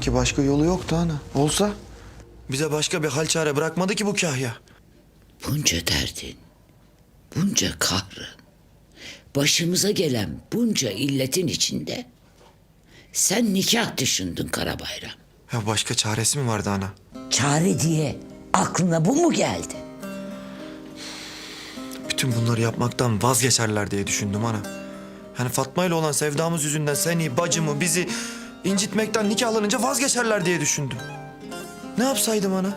Sanki başka yolu yoktu ana. Olsa bize başka bir hal çare bırakmadı ki bu kahya. Bunca derdin, bunca kahrın, başımıza gelen bunca illetin içinde sen nikah düşündün Karabayram. Ya başka çaresi mi vardı ana? Çare diye aklına bu mu geldi? Bütün bunları yapmaktan vazgeçerler diye düşündüm ana. Yani Fatma ile olan sevdamız yüzünden seni, bacımı, bizi incitmekten nikahlanınca vazgeçerler diye düşündüm. Ne yapsaydım ana?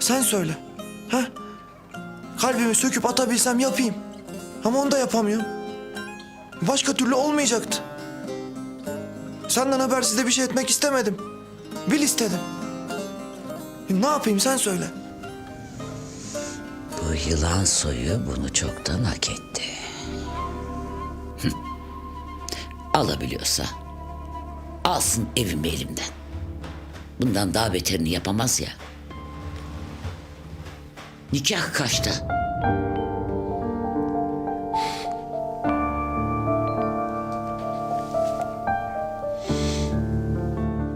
Sen söyle. Ha? Kalbimi söküp atabilsem yapayım. Ama onu da yapamıyorum. Başka türlü olmayacaktı. Senden habersiz de bir şey etmek istemedim. Bil istedim. Ne yapayım sen söyle. Bu yılan soyu bunu çoktan hak etti. Alabiliyorsa alsın evimi elimden. Bundan daha beterini yapamaz ya. Nikah kaçta?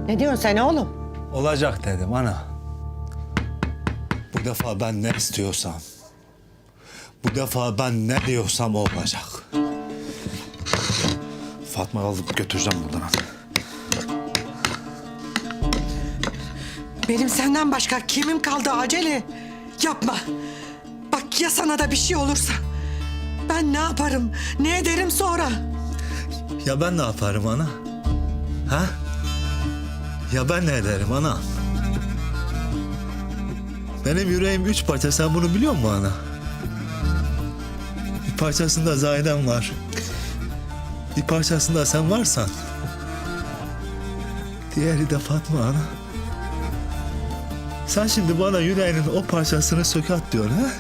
Ne diyorsun sen oğlum? Olacak dedim ana. Bu defa ben ne istiyorsam, bu defa ben ne diyorsam o olacak. Fatma'yı alıp götüreceğim buradan. Benim senden başka kimim kaldı acele? Yapma. Bak ya sana da bir şey olursa. Ben ne yaparım? Ne ederim sonra? Ya ben ne yaparım ana? Ha? Ya ben ne ederim ana? Benim yüreğim üç parça sen bunu biliyor musun ana? Bir parçasında Zahidem var. Bir parçasında sen varsan. Diğeri de Fatma ana. Sen şimdi bana yüreğinin o parçasını sök at diyorsun ha?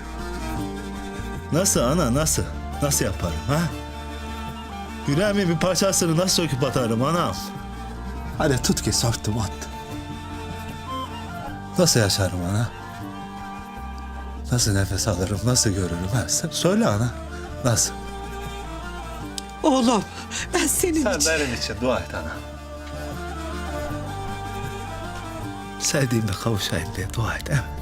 Nasıl ana nasıl? Nasıl yaparım ha? Yüreğimin bir parçasını nasıl söküp atarım anam? Hadi tut ki söktüm attım. Nasıl yaşarım ana? Nasıl nefes alırım, nasıl görürüm? Ha, sen söyle ana. Nasıl? Oğlum ben senin için... benim için dua et ana. Sevdiğimle kavuşayım diye dua et. Evet.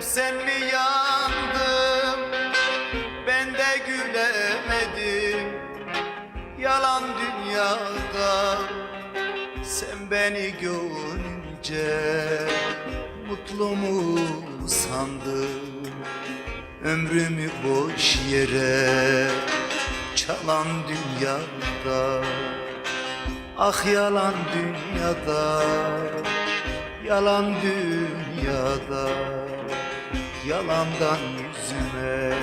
Hep sen mi yandın? Ben de gülemedim Yalan dünyada Sen beni görünce Mutlu mu sandın? Ömrümü boş yere Çalan dünyada Ah yalan dünyada Yalan dünyada Yalandan yüzüme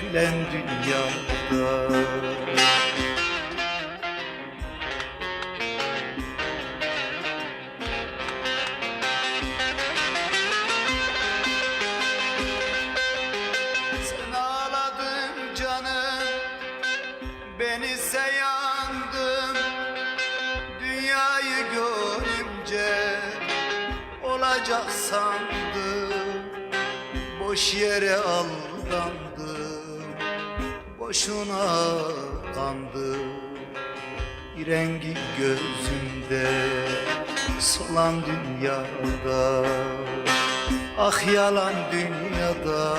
Gülen dünyada. Sen ağladın canım Beni ise yandım Dünyayı görünce Olacak sandım Boş yere aldandım Boşuna kandım rengi gözümde Solan dünyada Ah yalan dünyada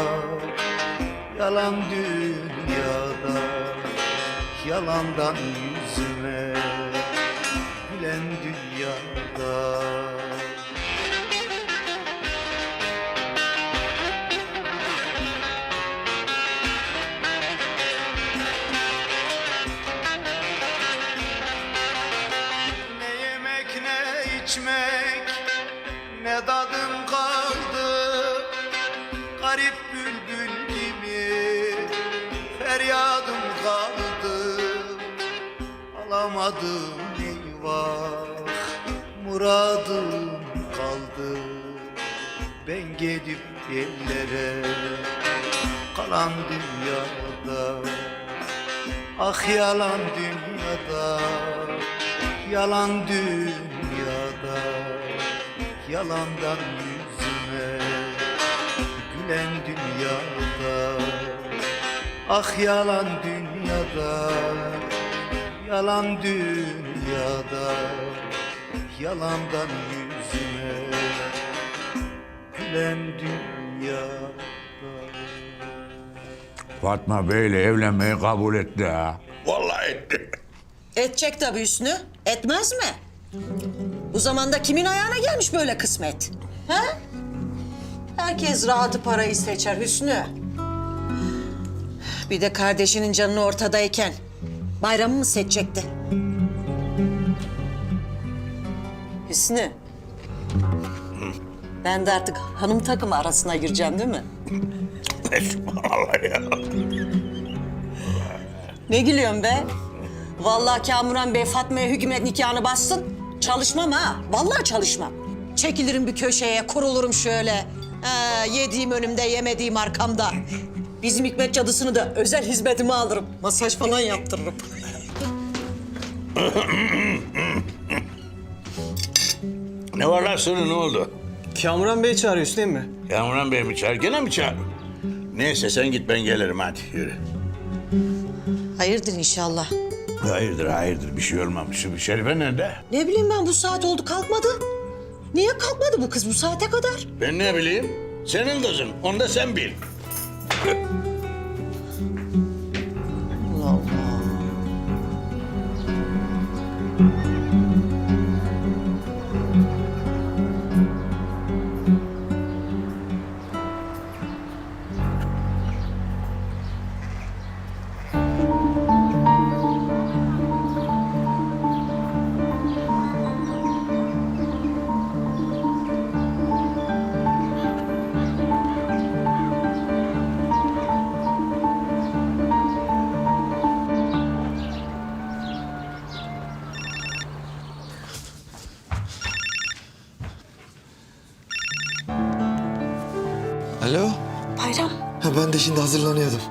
Yalan dünyada Yalandan yüzüme Gülen dünyada ne dadım kaldı. Garip bülbül gibi feryadım kaldı. Alamadım eyvah muradım kaldı. Ben gidip ellere kalan dünyada Ah yalan dünyada yalan dünyada. Yalandan yüzüme Gülen dünyada Ah yalan dünyada Yalan dünyada Yalandan yüzüme Gülen dünyada Fatma Bey'le evlenmeyi kabul etti ha. Vallahi etti. Edecek tabii Hüsnü. Etmez mi? Bu zamanda kimin ayağına gelmiş böyle kısmet? Ha? Herkes rahatı parayı seçer Hüsnü. Bir de kardeşinin canını ortadayken bayramı mı seçecekti? Hüsnü. Ben de artık hanım takımı arasına gireceğim değil mi? Vallahi ya. Ne gülüyorsun be? Vallahi Kamuran Bey Fatma'ya hükümet nikahını bassın. Çalışmam ha. Vallahi çalışmam. Çekilirim bir köşeye, kurulurum şöyle. Ha, yediğim önümde, yemediğim arkamda. Bizim Hikmet cadısını da özel hizmetime alırım. Masaj falan yaptırırım. Ne var lan senin ne oldu? Kamuran Bey çağırıyorsun değil mi? Kamuran Bey mi çağır? Gene mi çağır? Neyse sen git ben gelirim hadi yürü. Hayırdır inşallah. Hayırdır hayırdır bir şey olmamış. Şerife nerede? Ne bileyim ben bu saat oldu kalkmadı. Niye kalkmadı bu kız bu saate kadar? Ben ne bileyim? Senin kızın. Onu da sen bil. Ben de şimdi hazırlanıyordum.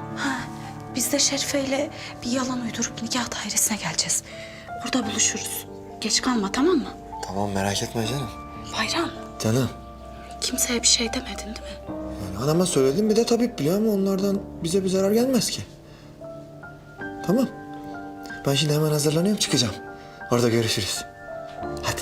biz de Şerife ile bir yalan uydurup nikah dairesine geleceğiz. Burada buluşuruz. Geç kalma tamam mı? Tamam merak etme canım. Bayram, Canım. kimseye bir şey demedin değil mi? Yani anama söyledim bir de tabip biliyor ama onlardan bize bir zarar gelmez ki. Tamam. Ben şimdi hemen hazırlanıyorum çıkacağım. Orada görüşürüz. Hadi.